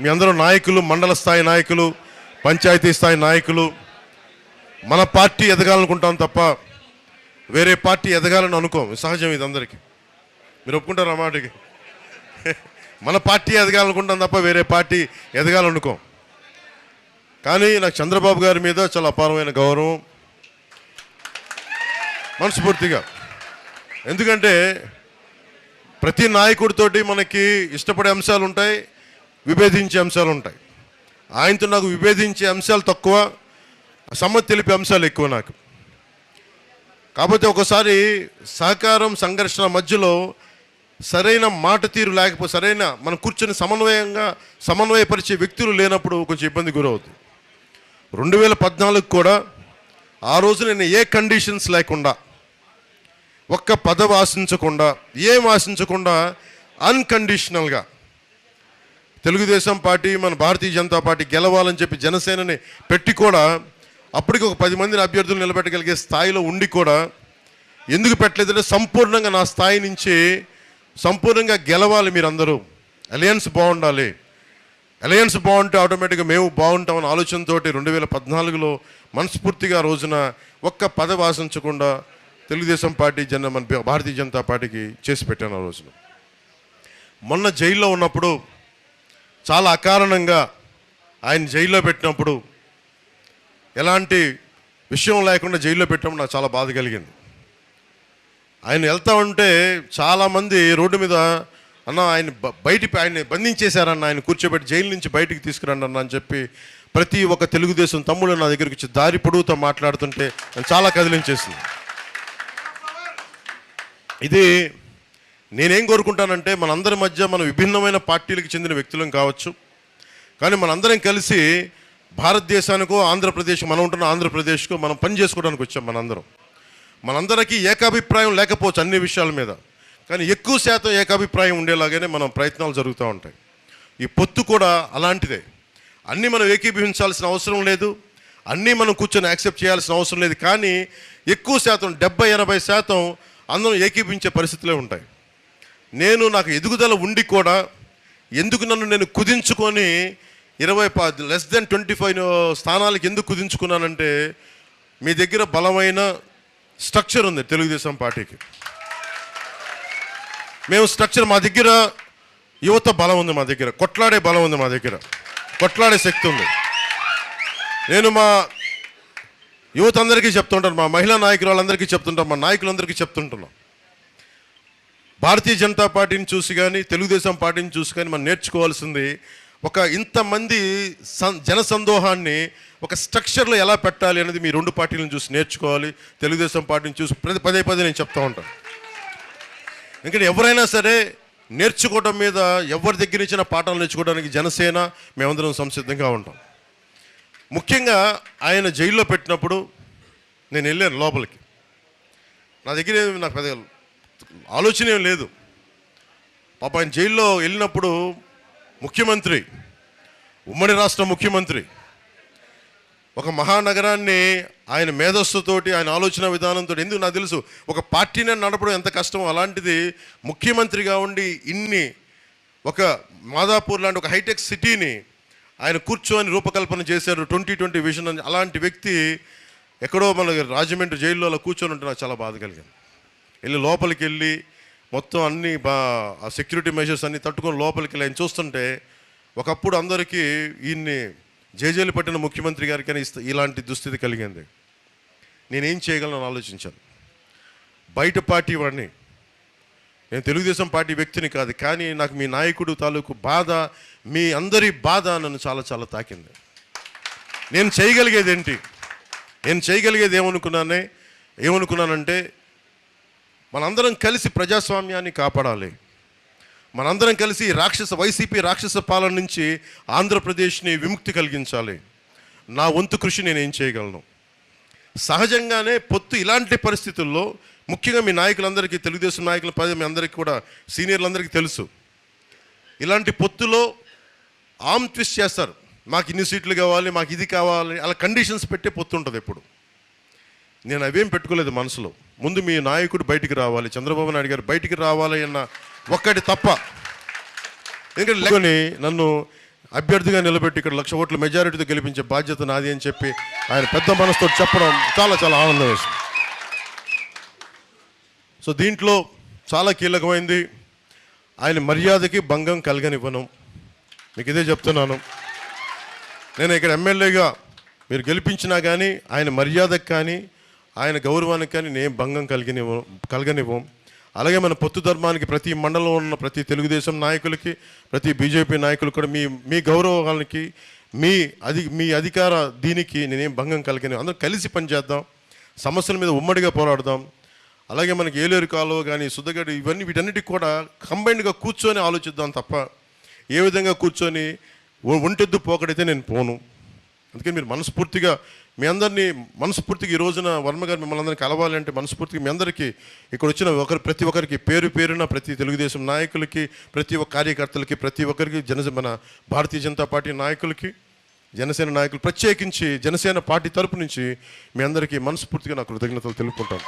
మీ అందరూ నాయకులు మండల స్థాయి నాయకులు పంచాయతీ స్థాయి నాయకులు మన పార్టీ ఎదగాలనుకుంటాం తప్ప వేరే పార్టీ ఎదగాలని అనుకోం. సహజం ఇది అందరికీ. మీరు ఒప్పుకుంటారు ఆ మాటకి? మన పార్టీ ఎదగాలనుకుంటాం తప్ప వేరే పార్టీ ఎదగాలనుకోం. కానీ నాకు చంద్రబాబు గారి మీద చాలా అపారమైన గౌరవం. మనస్ఫూర్తిగా. ఎందుకంటే ప్రతి నాయకుడితోటి మనకి ఇష్టపడే అంశాలు ఉంటాయి విభేదించే అంశాలు ఉంటాయి. ఆయనతో నాకు విభేదించే అంశాలు తక్కువ సమ్మతి తెలిపే అంశాలు ఎక్కువ నాకు. కాకపోతే ఒకసారి సహకారం సంఘర్షణ మధ్యలో సరైన మాట తీరు లేకపోతే సరైన మనం కూర్చొని సమన్వయంగా సమన్వయపరిచే వ్యక్తులు లేనప్పుడు కొంచెం ఇబ్బంది గురవుతుంది రెండు వేల పద్నాలుగు కూడా ఆ రోజు నేను ఏ కండిషన్స్ లేకుండా ఒక్క పదవి ఆశించకుండా ఏం ఆశించకుండా అన్కండిషనల్గా తెలుగుదేశం పార్టీ మన భారతీయ జనతా పార్టీ గెలవాలని చెప్పి జనసేనని పెట్టి కూడా అప్పటికి ఒక పది మందిని అభ్యర్థులు నిలబెట్టగలిగే స్థాయిలో ఉండి కూడా ఎందుకు పెట్టలేదంటే సంపూర్ణంగా నా స్థాయి నుంచి సంపూర్ణంగా గెలవాలి మీరందరూ. అలయన్స్ బాగుండాలి. అలయన్స్ బాగుంటే ఆటోమేటిక్గా మేము బాగుంటామన్న ఆలోచనతో రెండు వేల పద్నాలుగులో మనస్ఫూర్తిగా రోజున ఒక్క పదవి ఆశించకుండా తెలుగుదేశం పార్టీ జన మన భారతీయ జనతా పార్టీకి చేసి పెట్టాను ఆ రోజున. మొన్న జైల్లో ఉన్నప్పుడు చాలా అకారణంగా ఆయన జైల్లో పెట్టినప్పుడు ఎలాంటి విషయం లేకుండా జైల్లో పెట్టినప్పుడు నాకు చాలా బాధ కలిగింది. ఆయన వెళ్తా ఉంటే చాలామంది రోడ్డు మీద అన్న ఆయన బ- బయటికి ఆయన బంధించేశారన్న ఆయన కూర్చోబెట్టి జైలు నుంచి బయటికి తీసుకురండి అన్న అని చెప్పి ప్రతి ఒక్క తెలుగుదేశం తమ్ముడు నా దగ్గరికి వచ్చి దారి పొడుగుతో మాట్లాడుతుంటే నన్ను చాలా కదిలించేసింది. ఇది నేనేం కోరుకుంటానంటే మనందరి మధ్య మన విభిన్నమైన పార్టీలకు చెందిన వ్యక్తులం కావచ్చు. కానీ మనందరం కలిసి భారతదేశానికో ఆంధ్రప్రదేశ్ మనం ఉంటున్న ఆంధ్రప్రదేశ్కో మనం పని చేసుకోవడానికి వచ్చాం మనందరం. మనందరికీ ఏకాభిప్రాయం లేకపోవచ్చు అన్ని విషయాల మీద. కానీ ఎక్కువ శాతం ఏకాభిప్రాయం ఉండేలాగానే మనం ప్రయత్నాలు జరుగుతూ ఉంటాయి. ఈ పొత్తు కూడా అలాంటిదే. అన్నీ మనం ఏకీభవించాల్సిన అవసరం లేదు. అన్నీ మనం కూర్చొని యాక్సెప్ట్ చేయాల్సిన అవసరం లేదు. కానీ ఎక్కువ శాతం డెబ్బై ఎనభై శాతం అందరం ఏకీభించే పరిస్థితులే ఉంటాయి. నేను నాకు ఎదుగుదల ఉండి కూడా ఎందుకు నన్ను నేను కుదించుకొని ఇరవై లెస్ దెన్ ట్వంటీ ఫైవ్ స్థానాలకు ఎందుకు కుదించుకున్నానంటే మీ దగ్గర బలమైన స్ట్రక్చర్ ఉంది తెలుగుదేశం పార్టీకి. మేము స్ట్రక్చర్ మా దగ్గర యువత బలం ఉంది మా దగ్గర కొట్లాడే బలం ఉంది మా దగ్గర కొట్లాడే శక్తి ఉంది. నేను మా యువత అందరికీ చెప్తుంటాను మా మహిళా నాయకులు వాళ్ళందరికీ చెప్తుంటాం మా నాయకులందరికీ చెప్తుంటున్నాం భారతీయ జనతా పార్టీని చూసి కానీ తెలుగుదేశం పార్టీని చూసి కానీ మనం నేర్చుకోవాల్సింది ఒక ఇంతమంది జన సందోహాన్ని ఒక స్ట్రక్చర్లో ఎలా పెట్టాలి అనేది మీ రెండు పార్టీలను చూసి నేర్చుకోవాలి. తెలుగుదేశం పార్టీని చూసి ప్రతి పదే పదే నేను చెప్తా ఉంటాను ఎందుకంటే ఎవరైనా సరే నేర్చుకోవడం మీద ఎవరి దగ్గర ఇచ్చిన పాఠాలు నేర్చుకోవడానికి జనసేన మేమందరం సంసిద్ధంగా ఉంటాం. ముఖ్యంగా ఆయన జైల్లో పెట్టినప్పుడు నేను వెళ్ళాను లోపలికి. నా దగ్గర నాకు పెద్ద ఆలోచన ఏం లేదు. పాప ఆయన జైల్లో వెళ్ళినప్పుడు ముఖ్యమంత్రి ఉమ్మడి రాష్ట్ర ముఖ్యమంత్రి ఒక మహానగరాన్ని ఆయన మేధస్సుతోటి ఆయన ఆలోచన విధానంతో ఎందుకు నాకు తెలుసు? ఒక పార్టీని నడపడం ఎంత కష్టం అలాంటిది ముఖ్యమంత్రిగా ఉండి ఇన్ని ఒక మాదాపూర్ లాంటి ఒక హైటెక్ సిటీని ఆయన కూర్చొని రూపకల్పన చేశారు. ట్వంటీ ట్వంటీ విజన్ అలాంటి వ్యక్తి ఎక్కడో మన రాజమండ్రి జైల్లో అలా కూర్చొని ఉంటే నాకు చాలా బాధ కలిగింది. వెళ్ళి లోపలికి వెళ్ళి మొత్తం అన్ని బా ఆ సెక్యూరిటీ మెజర్స్ అన్ని తట్టుకొని లోపలికి వెళ్ళి ఆయన చూస్తుంటే ఒకప్పుడు అందరికీ ఈయన్ని జేజేలు పట్టిన ముఖ్యమంత్రి గారికి అని ఇలాంటి దుస్థితి కలిగింది. నేనేం చేయగలను ఆలోచించాను. బయట పార్టీ వాడిని. నేను తెలుగుదేశం పార్టీ వ్యక్తిని కాదు కానీ నాకు మీ నాయకుడు తాలూకు బాధ మీ అందరి బాధ నన్ను చాలా చాలా తాకింది. నేను చేయగలిగేది ఏంటి నేను చేయగలిగేది ఏమనుకున్నానే ఏమనుకున్నానంటే మనందరం కలిసి ప్రజాస్వామ్యాన్ని కాపాడాలి. మనందరం కలిసి రాక్షస వైసీపీ రాక్షస పాలన నుంచి ఆంధ్రప్రదేశ్ని విముక్తి కలిగించాలి. నా వంతు కృషి నేను ఏం చేయగలను? సహజంగానే పొత్తు ఇలాంటి పరిస్థితుల్లో ముఖ్యంగా మీ నాయకులందరికీ తెలుగుదేశం నాయకుల పది మీ అందరికీ కూడా సీనియర్లందరికీ తెలుసు. ఇలాంటి పొత్తులో ఆమ్ ట్విస్ట్ చేస్తారు. మాకు ఇన్ని సీట్లు కావాలి మాకు ఇది కావాలి అలా కండిషన్స్ పెట్టే పొత్తు ఉంటుంది ఎప్పుడు. నేను అవేం పెట్టుకోలేదు మనసులో. ముందు మీ నాయకుడు బయటికి రావాలి చంద్రబాబు నాయుడు గారు బయటికి రావాలి అన్న ఒక్కటి తప్ప. ఎందుకంటే నన్ను అభ్యర్థిగా నిలబెట్టి ఇక్కడ లక్ష ఓట్ల మెజారిటీతో గెలిపించే బాధ్యత నాది అని చెప్పి ఆయన పెద్ద మనసుతో చెప్పడం చాలా చాలా ఆనందం వేసింది. సో దీంట్లో చాలా కీలకమైంది ఆయన మర్యాదకి భంగం కలగనివ్వను. మీకు ఇదే చెప్తున్నాను. నేను ఇక్కడ ఎమ్మెల్యేగా మీరు గెలిపించినా కానీ ఆయన మర్యాదకు కానీ ఆయన గౌరవానికి కానీ నేను భంగం కలిగినివ్వం కలగనివ్వం. అలాగే మన పొత్తు ధర్మానికి ప్రతి మండలంలో ఉన్న ప్రతి తెలుగుదేశం నాయకులకి ప్రతి బీజేపీ నాయకులు కూడా మీ మీ గౌరవానికి మీ అధి మీ అధికార దీనికి నేనేం భంగం కలిగిన అందరం కలిసి పనిచేద్దాం. సమస్యల మీద ఉమ్మడిగా పోరాడదాం. అలాగే మనకి ఏలేరు కాలువ కానీ సుద్దగడ్డ ఇవన్నీ వీటన్నిటికి కూడా కంబైన్డ్గా కూర్చొని ఆలోచిద్దాం తప్ప ఏ విధంగా కూర్చొని ఒంటెద్దు పోకడైతే నేను పోను. అందుకని మీరు మనస్ఫూర్తిగా మీ అందరినీ మనస్ఫూర్తిగా ఈ రోజున వర్మ గారు మిమ్మల్ని అందరినీ కలవాలి అంటే మనస్ఫూర్తిగా మీ అందరికీ ఇక్కడ వచ్చిన ఒకరు ప్రతి ఒక్కరికి పేరు పేరున ప్రతి తెలుగుదేశం నాయకులకి ప్రతి ఒక్క కార్యకర్తలకి ప్రతి ఒక్కరికి జనసేన మన భారతీయ జనతా పార్టీ నాయకులకి జనసేన నాయకులు ప్రత్యేకించి జనసేన పార్టీ తరపు నుంచి మీ అందరికీ మనస్ఫూర్తిగా నా కృతజ్ఞతలు తెలుపుకుంటాను.